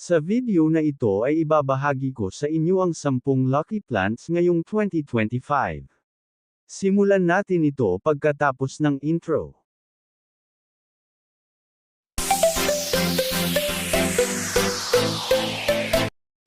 Sa video na ito ay ibabahagi ko sa inyo ang 10 lucky plants ngayong 2025. Simulan natin ito pagkatapos ng intro.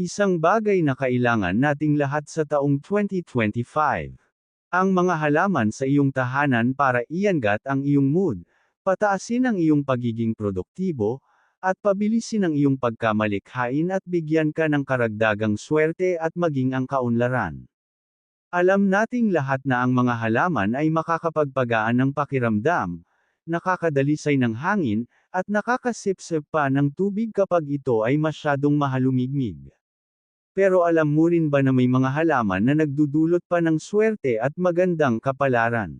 Isang bagay na kailangan nating lahat sa taong 2025. Ang mga halaman sa iyong tahanan para iangat ang iyong mood, pataasin ang iyong pagiging produktibo, at pabilisin ang iyong pagkamalikhain at bigyan ka ng karagdagang swerte at maging ang kaunlaran. Alam nating lahat na ang mga halaman ay makakapagpagaan ng pakiramdam, nakakadalisay ng hangin, at nakakasipsip pa ng tubig kapag ito ay masyadong mahalumigmig. Pero alam mo rin ba na may mga halaman na nagdudulot pa ng swerte at magandang kapalaran?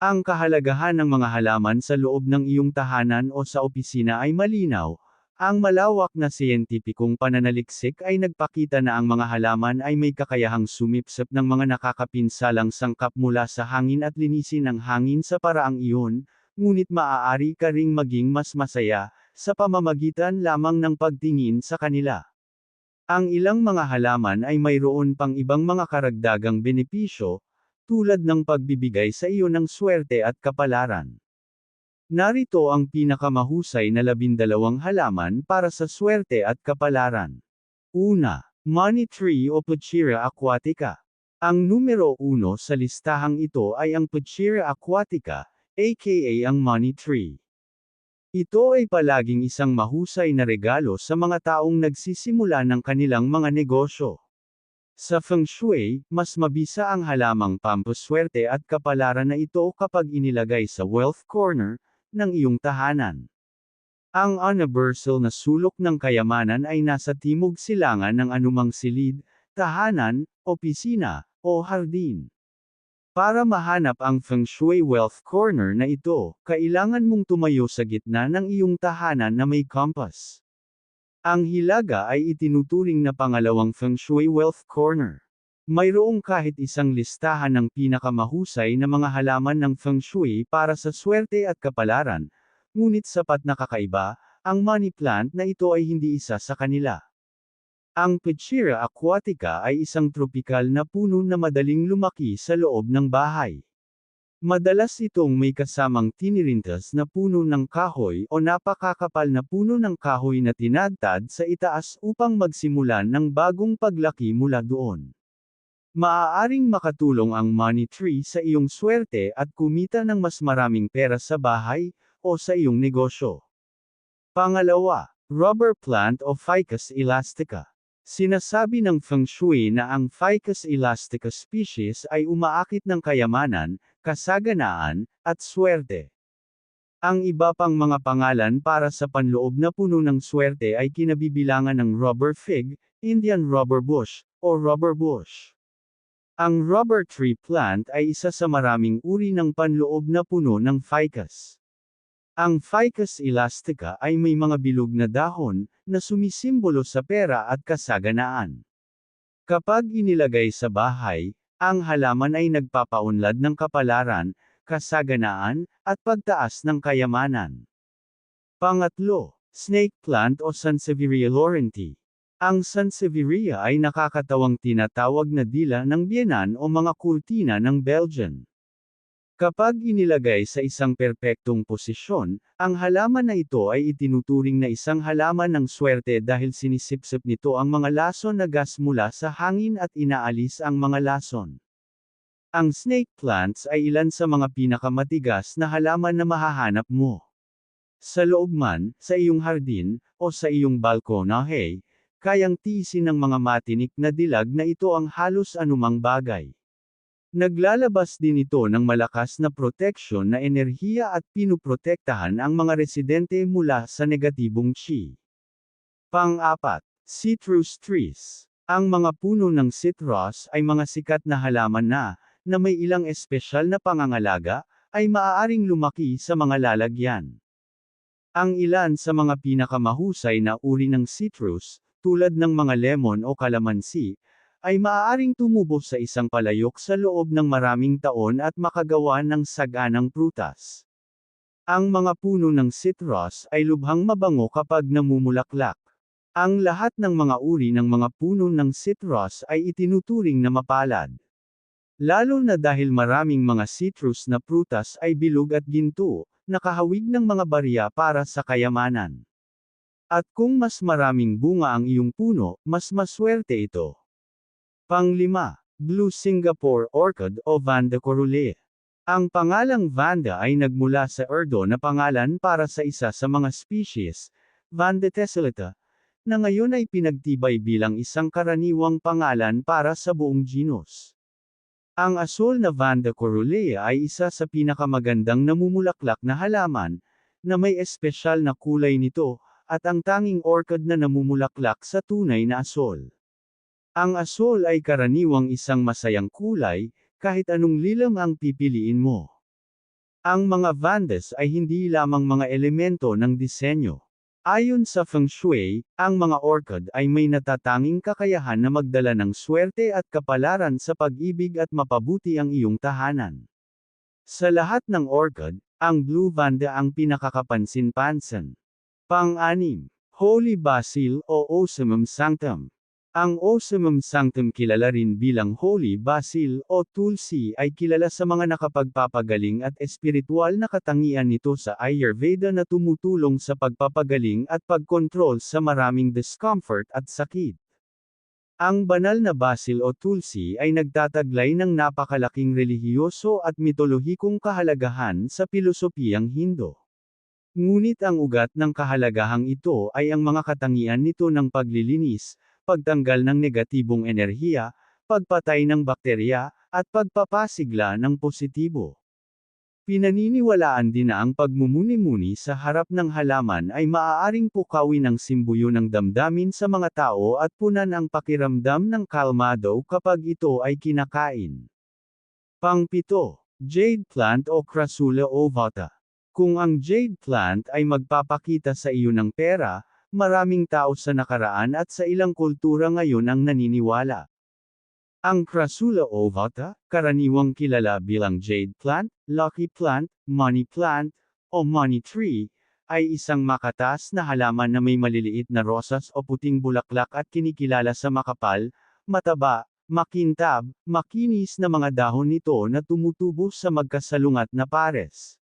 Ang kahalagahan ng mga halaman sa loob ng iyong tahanan o sa opisina ay malinaw. Ang malawak na siyentipikong pananaliksik ay nagpakita na ang mga halaman ay may kakayahang sumipsip ng mga nakakapinsalang sangkap mula sa hangin at linisin ang hangin sa paraang iyon, ngunit maaari ka ring maging mas masaya, sa pamamagitan lamang ng pagtingin sa kanila. Ang ilang mga halaman ay mayroon pang ibang mga karagdagang benepisyo, tulad ng pagbibigay sa iyo ng swerte at kapalaran. Narito ang pinakamahusay na labindalawang halaman para sa swerte at kapalaran. Una, Money Tree o Pachira aquatica. Ang numero uno sa listahang ito ay ang Pachira aquatica, aka ang Money Tree. Ito ay palaging isang mahusay na regalo sa mga taong nagsisimula ng kanilang mga negosyo. Sa Feng Shui, mas mabisa ang halamang pampaswerte at kapalaran na ito kapag inilagay sa wealth corner ng iyong tahanan. Ang universal na sulok ng kayamanan ay nasa timog silangan ng anumang silid, tahanan, opisina, o hardin. Para mahanap ang Feng Shui Wealth Corner na ito, kailangan mong tumayo sa gitna ng iyong tahanan na may compass. Ang hilaga ay itinuturing na pangalawang Feng Shui Wealth Corner. Mayroong kahit isang listahan ng pinakamahusay na mga halaman ng Feng Shui para sa swerte at kapalaran, ngunit sapat na kakaiba, ang money plant na ito ay hindi isa sa kanila. Ang Pachira aquatica ay isang tropikal na puno na madaling lumaki sa loob ng bahay. Madalas itong may kasamang tinirintas na puno ng kahoy o napakakapal na puno ng kahoy na tinadtad sa itaas upang magsimulan ng bagong paglaki mula doon. Maaaring makatulong ang money tree sa iyong swerte at kumita ng mas maraming pera sa bahay o sa iyong negosyo. Pangalawa, rubber plant o Ficus elastica. Sinasabi ng Feng Shui na ang Ficus elastica species ay umaakit ng kayamanan, kasaganaan, at swerte. Ang iba pang mga pangalan para sa panloob na puno ng swerte ay kinabibilangan ng rubber fig, Indian rubber bush, o rubber bush. Ang rubber tree plant ay isa sa maraming uri ng panloob na puno ng ficus. Ang Ficus elastica ay may mga bilog na dahon, na sumisimbolo sa pera at kasaganaan. Kapag inilagay sa bahay, ang halaman ay nagpapaunlad ng kapalaran, kasaganaan, at pagtaas ng kayamanan. Pangatlo, snake plant o Sansevieria laurenti. Ang Sansevieria ay nakakatawang tinatawag na dila ng biyenan o mga kurtina ng Belgian. Kapag inilagay sa isang perpektong posisyon, ang halaman na ito ay itinuturing na isang halaman ng swerte dahil sinisipsip nito ang mga lason na gas mula sa hangin at inaalis ang mga lason. Ang snake plants ay ilan sa mga pinakamatigas na halaman na mahahanap mo. Sa loob man, sa iyong hardin, o sa iyong balkona hey, kayang tiisin ng mga matinik na dilag na ito ang halos anumang bagay. Naglalabas din ito ng malakas na proteksyon na enerhiya at pinuprotektahan ang mga residente mula sa negatibong chi. Pang-apat, citrus trees. Ang mga puno ng citrus ay mga sikat na halaman na, na may ilang espesyal na pangangalaga, ay maaaring lumaki sa mga lalagyan. Ang ilan sa mga pinakamahusay na uri ng citrus, tulad ng mga lemon o kalamansi, ay maaaring tumubo sa isang palayok sa loob ng maraming taon at makagawa ng saganang prutas. Ang mga puno ng citrus ay lubhang mabango kapag namumulaklak. Ang lahat ng mga uri ng mga puno ng citrus ay itinuturing na mapalad. Lalo na dahil maraming mga citrus na prutas ay bilog at ginto, nakahawig ng mga barya para sa kayamanan. At kung mas maraming bunga ang iyong puno, mas maswerte ito. Panglima, Blue Singapore Orchid o Vanda Corolea. Ang pangalang Vanda ay nagmula sa Urdo na pangalan para sa isa sa mga species, Vanda tessellata, na ngayon ay pinagtibay bilang isang karaniwang pangalan para sa buong genus. Ang asul na Vanda corolea ay isa sa pinakamagandang namumulaklak na halaman, na may espesyal na kulay nito, at ang tanging orchid na namumulaklak sa tunay na asul. Ang asul ay karaniwang isang masayang kulay, kahit anong lilam ang pipiliin mo. Ang mga Vandas ay hindi lamang mga elemento ng disenyo. Ayon sa Feng Shui, ang mga orchid ay may natatanging kakayahan na magdala ng swerte at kapalaran sa pag-ibig at mapabuti ang iyong tahanan. Sa lahat ng orchid, ang Blue Vanda ang pinakakapansin-pansin. Pang-anim, Holy Basil o Ocimum Sanctum. Ang Ocimum Sanctum kilala rin bilang Holy Basil o Tulsi ay kilala sa mga nakapagpapagaling at espiritual na katangian nito sa Ayurveda na tumutulong sa pagpapagaling at pagkontrol sa maraming discomfort at sakit. Ang banal na basil o tulsi ay nagtataglay ng napakalaking relihiyoso at mitolohikong kahalagahan sa pilosopiyang Hindo. Ngunit ang ugat ng kahalagahang ito ay ang mga katangian nito ng paglilinis, pagtanggal ng negatibong enerhiya, pagpatay ng bakterya, at pagpapasigla ng positibo. Pinaniniwalaan din na ang pagmumuni-muni sa harap ng halaman ay maaaring pukawin ang simbuyo ng damdamin sa mga tao at punan ang pakiramdam ng kalmado kapag ito ay kinakain. Pangpito, Jade plant o Crassula ovata. Kung ang jade plant ay magpapakita sa iyo ng pera, maraming tao sa nakaraan at sa ilang kultura ngayon ang naniniwala. Ang Crassula ovata, karaniwang kilala bilang jade plant, lucky plant, money plant, o money tree, ay isang makatas na halaman na may maliliit na rosas o puting bulaklak at kinikilala sa makapal, mataba, makintab, makinis na mga dahon nito na tumutubo sa magkasalungat na pares.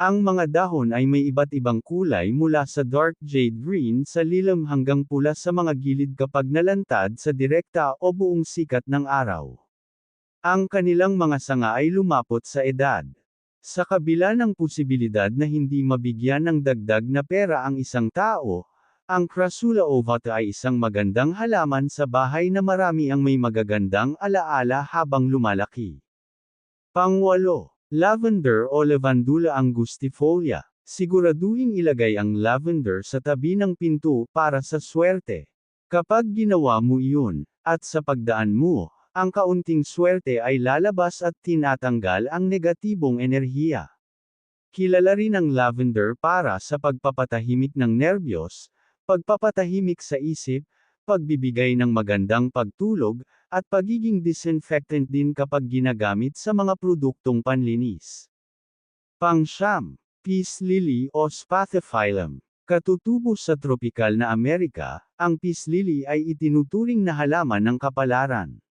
Ang mga dahon ay may iba't ibang kulay mula sa dark jade green sa lilam hanggang pula sa mga gilid kapag nalantad sa direkta o buong sikat ng araw. Ang kanilang mga sanga ay lumapot sa edad. Sa kabila ng posibilidad na hindi mabigyan ng dagdag na pera ang isang tao, ang Crassula ovata ay isang magandang halaman sa bahay na marami ang may magagandang alaala habang lumalaki. Pangwalo, Lavender o Lavandula angustifolia. Siguraduhin ilagay ang lavender sa tabi ng pinto para sa swerte. Kapag ginawa mo iyon, at sa pagdaan mo, ang kaunting swerte ay lalabas at tinatanggal ang negatibong enerhiya. Kilala rin ang lavender para sa pagpapatahimik ng nerbiyos, pagpapatahimik sa isip, pagbibigay ng magandang pagtulog, at pagiging disinfectant din kapag ginagamit sa mga produktong panlinis. Pangsyam, Peace Lily o Spathiphyllum. Katutubo sa tropikal na Amerika, ang peace lily ay itinuturing na halaman ng kapalaran.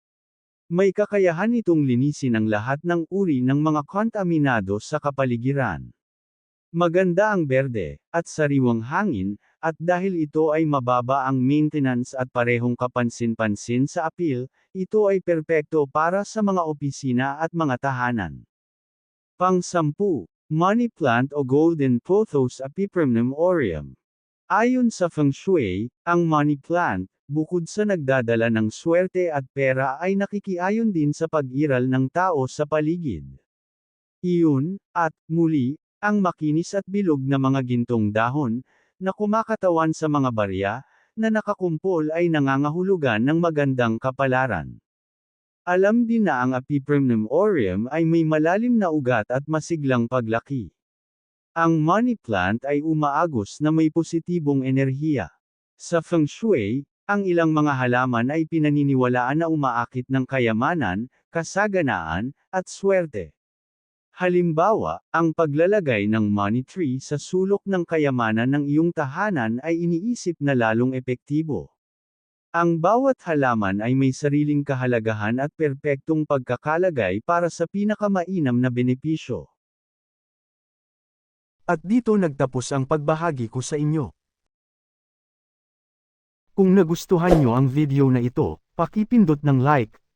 May kakayahan itong linisin ang lahat ng uri ng mga kontaminado sa kapaligiran. Maganda ang berde, at sariwang hangin, at dahil ito ay mababa ang maintenance at parehong kapansin-pansin sa appeal, ito ay perpekto para sa mga opisina at mga tahanan. Pang-sampu, money plant o golden pothos Epipremnum aureum. Ayon sa Feng Shui, ang money plant, bukod sa nagdadala ng swerte at pera ay nakikiayon din sa pag-iral ng tao sa paligid. Iyon, at, muli, ang makinis at bilog na mga gintong dahon, na kumakatawan sa mga barya, na nakakumpol ay nangangahulugan ng magandang kapalaran. Alam din na ang Epipremnum aureum ay may malalim na ugat at masiglang paglaki. Ang money plant ay umaagos na may positibong enerhiya. Sa Feng Shui, ang ilang mga halaman ay pinaniniwalaan na umaakit ng kayamanan, kasaganaan, at swerte. Halimbawa, ang paglalagay ng money tree sa sulok ng kayamanan ng iyong tahanan ay iniisip na lalong epektibo. Ang bawat halaman ay may sariling kahalagahan at perpektong pagkakalagay para sa pinakamainam na benepisyo. At dito nagtapos ang pagbahagi ko sa inyo. Kung nagustuhan nyo ang video na ito, pakipindot ng like,